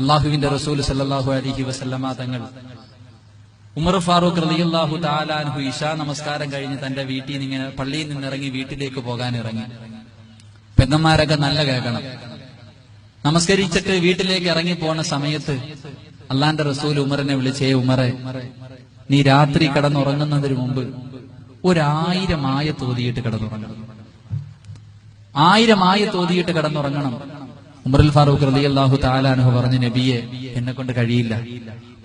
അള്ളാഹുവിന്റെ റസൂൽ സല്ലാഹു അലൈഹി വസല്ലമ തങ്ങൾ ഉമർ ഫാറൂഖ് റളിയല്ലാഹു താലാൻഹു ഇഷാ നമസ്കാരം കഴിഞ്ഞ് തന്റെ വീട്ടിൽ നിന്ന് ഇങ്ങനെ പള്ളിയിൽ നിന്ന് ഇറങ്ങി വീട്ടിലേക്ക് പോകാൻ ഇറങ്ങി. പെണ്ണന്മാരൊക്കെ നല്ല കേൾക്കണം. നമസ്കരിച്ചിട്ട് വീട്ടിലേക്ക് ഇറങ്ങി പോണ സമയത്ത് അള്ളാന്റെ റസൂൽ ഉമറിനെ വിളിച്ചേ ഉമറെ നീ രാത്രി കിടന്നുറങ്ങുന്നതിന് മുമ്പ് ഒരായിരം ആയ തോതിയിട്ട് കിടന്നുറങ്ങണം. ആയിരം ആയ തോതിയിട്ട് കിടന്നുറങ്ങണം. ഉമറുൽ ഫാറൂഖ് റലി അള്ളാഹു താലാനഹു പറഞ്ഞു നബിയെ എന്നെ കൊണ്ട് കഴിയില്ല.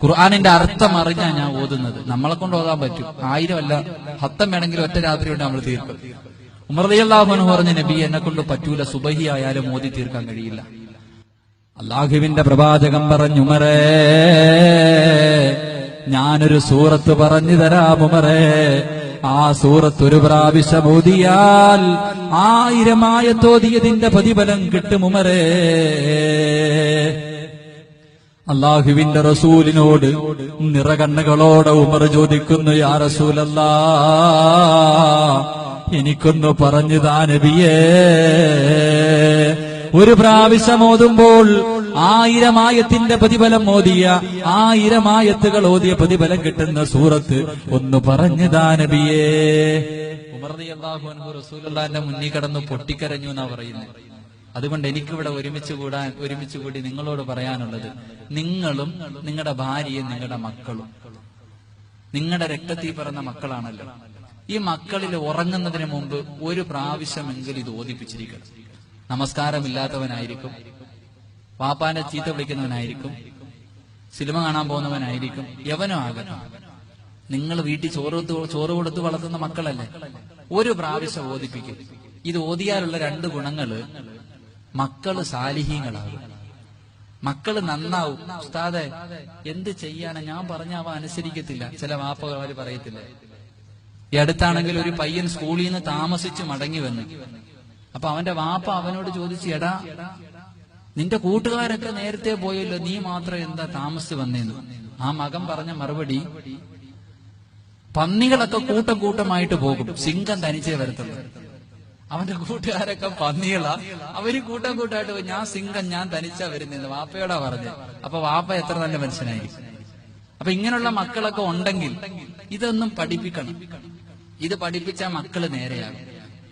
ഖുർആാനിന്റെ അർത്ഥം അറിഞ്ഞാ ഞാൻ ഓതുന്നത്. നമ്മളെ കൊണ്ട് ഓതാൻ പറ്റും. ആയിരം അല്ല ഹത്തം വേണമെങ്കിൽ ഒറ്റ രാത്രി കൊണ്ട് നമ്മൾ തീർക്കും. ഉമർ റളിയല്ലാഹു പറഞ്ഞു നബി എന്നെ കൊണ്ട് പറ്റൂല. സുബഹി ആയാലും ഓതി തീർക്കാൻ കഴിയില്ല. അള്ളാഹുവിന്റെ പ്രവാചകം പറഞ്ഞു ഉമറേ ഞാനൊരു സൂറത്ത് പറഞ്ഞു തരാം ഉമറേ. ആ സൂറത്ത് ഒരു പ്രാവശ്യം ഓതിയാൽ ആയിരമായ തോതിയതിന്റെ പ്രതിഫലം കിട്ടും ഉമറേ. അള്ളാഹുവിന്റെ റസൂലിനോട് നിറകണ്ണുകളോടെ ഉമർ ചോദിക്കുന്നു യാ റസൂലല്ലാ എനിക്കൊന്നു പറഞ്ഞു താ നബിയേ. ഒരു പ്രാവശ്യം ഓതുമ്പോൾ ആയിരമായത്തിന്റെ പ്രതിഫലം ഓതിയ ആയിരമായത്തുകൾ ഓതിയ പ്രതിഫലം കിട്ടുന്ന സൂറത്ത് ഒന്ന് പറഞ്ഞു ദാനബിയേ നബിയേ. ഉമർ റളിയല്ലാഹു അൻഹു റസൂലുള്ളാഹിന്റെ മുന്നിൽ കടന്ന് പൊട്ടിക്കരഞ്ഞു എന്നാ പറയുന്നത്. അതുകൊണ്ട് എനിക്കിവിടെ ഒരുമിച്ച് കൂടാൻ ഒരുമിച്ച് കൂടി നിങ്ങളോട് പറയാനുള്ളത് നിങ്ങളും നിങ്ങളുടെ ഭാര്യയും നിങ്ങളുടെ മക്കളും നിങ്ങളുടെ രക്തത്തിൽ പിറന്ന മക്കളാണല്ലോ. ഈ മക്കളിൽ ഉറങ്ങുന്നതിന് മുമ്പ് ഒരു പ്രാവശ്യമെങ്കിലും ഇത് ഓദിപ്പിച്ചിരിക്കണം നമസ്കാരമില്ലാത്തവനായിരിക്കും. പാപ്പാന്റെ ചീത്ത വിളിക്കുന്നവനായിരിക്കും. സിനിമ കാണാൻ പോകുന്നവനായിരിക്കും. യവനോ ആകട്ടെ. നിങ്ങൾ വീട്ടിൽ ചോറ് ചോറ് കൊടുത്ത് വളർത്തുന്ന മക്കളല്ലേ? ഒരു പ്രാവശ്യം ഓദിപ്പിക്കും ഇത് ഓതിയാലുള്ള രണ്ട് ഗുണങ്ങൾ മക്കൾ സാലിഹീങ്ങളാകും. മക്കൾ നന്നാവും. ഉസ്താദെ എന്ത് ചെയ്യാനാ? ഞാൻ പറഞ്ഞ അവ അനുസരിക്കത്തില്ല. ചില വാപ്പകാര് പറയത്തില്ല? ഈ അടുത്താണെങ്കിൽ ഒരു പയ്യൻ സ്കൂളിൽ നിന്ന് താമസിച്ച് മടങ്ങി വന്നു. അപ്പൊ അവന്റെ വാപ്പ അവനോട് ചോദിച്ചു എടാ നിന്റെ കൂട്ടുകാരൊക്കെ നേരത്തെ പോയല്ലോ നീ മാത്രം എന്താ താമസിച്ച് വന്നേന്ന്? ആ മകൻ പറഞ്ഞ മറുപടി പന്നികളൊക്കെ കൂട്ടം കൂട്ടമായിട്ട് പോകും സിംഗം തനിച്ചേ വരത്തുള്ളൂ. അവന്റെ കൂട്ടുകാരൊക്കെ പന്നികളാ അവർ കൂട്ടം കൂട്ടായിട്ട് ഞാൻ സിംഗം ഞാൻ തനിച്ചാ വരുന്നത് വാപ്പയോടാ പറഞ്ഞത് അപ്പൊ വാപ്പ എത്ര നല്ല മനുഷ്യനായിരിക്കും. അപ്പൊ ഇങ്ങനെയുള്ള മക്കളൊക്കെ ഉണ്ടെങ്കിൽ ഇതൊന്നും പഠിപ്പിക്കണം. ഇത് പഠിപ്പിച്ച മക്കൾ നേരെയാകും.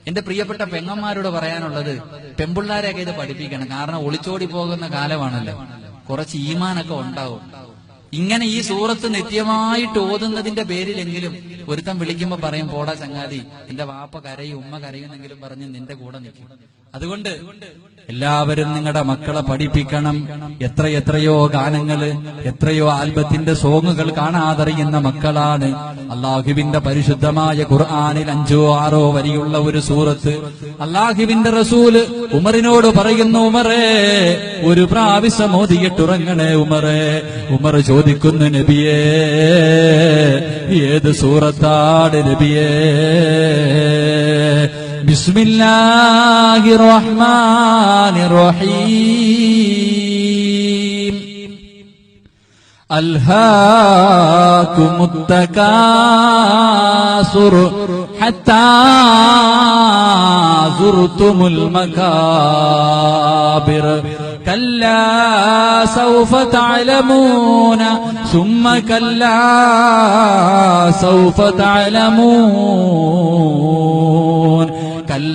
എന്റെ പ്രിയപ്പെട്ട പെങ്ങന്മാരോട് പറയാനുള്ളത് പെമ്പിള്ളാരെയൊക്കെ ഇത് പഠിപ്പിക്കണം. കാരണം ഒളിച്ചോടി പോകുന്ന കാലമാണല്ലോ. കുറച്ച് ഈമാനൊക്കെ ഉണ്ടാവും. ഇങ്ങനെ ഈ സൂറത്ത് നിത്യമായിട്ട് ഓതുന്നതിന്റെ പേരിലെങ്കിലും ഒരുത്തൻ വിളിക്കുമ്പോ പറയും പോടാ ചങ്ങാതി എന്റെ വാപ്പ കരയും ഉമ്മ കരയുന്നെങ്കിലും പറഞ്ഞ് നിന്റെ കൂടെ നിൽക്കും. അതുകൊണ്ട് എല്ലാവരും നിങ്ങളുടെ മക്കളെ പഠിപ്പിക്കണം. എത്ര എത്രയോ ഗാനങ്ങൾ എത്രയോ ആൽബത്തിന്റെ സോങ്ങുകൾ കാണാതറിയുന്ന മക്കളാണ്. അള്ളാഹുവിന്റെ പരിശുദ്ധമായ ഖുർആാനിൽ അഞ്ചോ ആറോ വരിയുള്ള ഒരു സൂറത്ത്. അള്ളാഹുവിന്റെ റസൂൽ ഉമറിനോട് പറയുന്നു ഉമറേ ഒരു പ്രാവശ്യം മോദിയിട്ടുറങ്ങണേ ഉമറേ. ഉമർ ചോദിക്കുന്നു നബിയേ ഏത് സൂറത്താണ് നബിയേ? بسم الله الرحمن الرحيم. ألهاكم التكاثر حتى زرتم المكابر. كلا سوف تعلمون ثم كلا سوف تعلمون.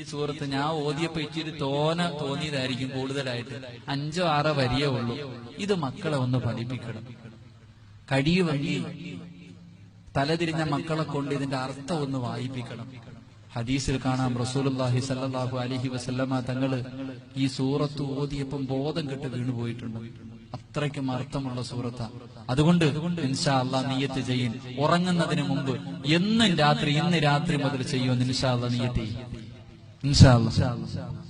ഈ സൂറത്ത് ഞാൻ ഓതിയപ്പോ ഇച്ചിരി തോന തോന്നിയതായിരിക്കും കൂടുതലായിട്ട്. അഞ്ചോ ആറോ വരിയേ ഉള്ളൂ. ഇത് മക്കളെ ഒന്ന് പഠിപ്പിക്കണം. കഴിയുമെങ്കിൽ തലതിരിഞ്ഞ മക്കളെ കൊണ്ട് ഇതിന്റെ അർത്ഥം ഒന്ന് വായിപ്പിക്കണം. ഹദീസിൽ കാണാം റസൂലുള്ളാഹി സല്ലാഹു അലഹി വസല്ലമ തങ്ങൾ ഈ സൂറത്ത് ഓതിയപ്പം ബോധം കെട്ട് വീണുപോയിട്ടുണ്ട് അത്രയ്ക്കും അർത്ഥമുള്ള സൂറത്ത. അതുകൊണ്ട് ഇൻഷാ അള്ളാഹ് നീയത്ത് ചെയ്യും. ഉറങ്ങുന്നതിന് മുമ്പ് എന്നും രാത്രി ഇന്ന് രാത്രി മുതൽ ചെയ്യുമെന്ന് ഇൻഷാ അള്ളാഹ് നീയത്ത് ചെയ്യും. ഇൻഷാ അള്ളാഹ്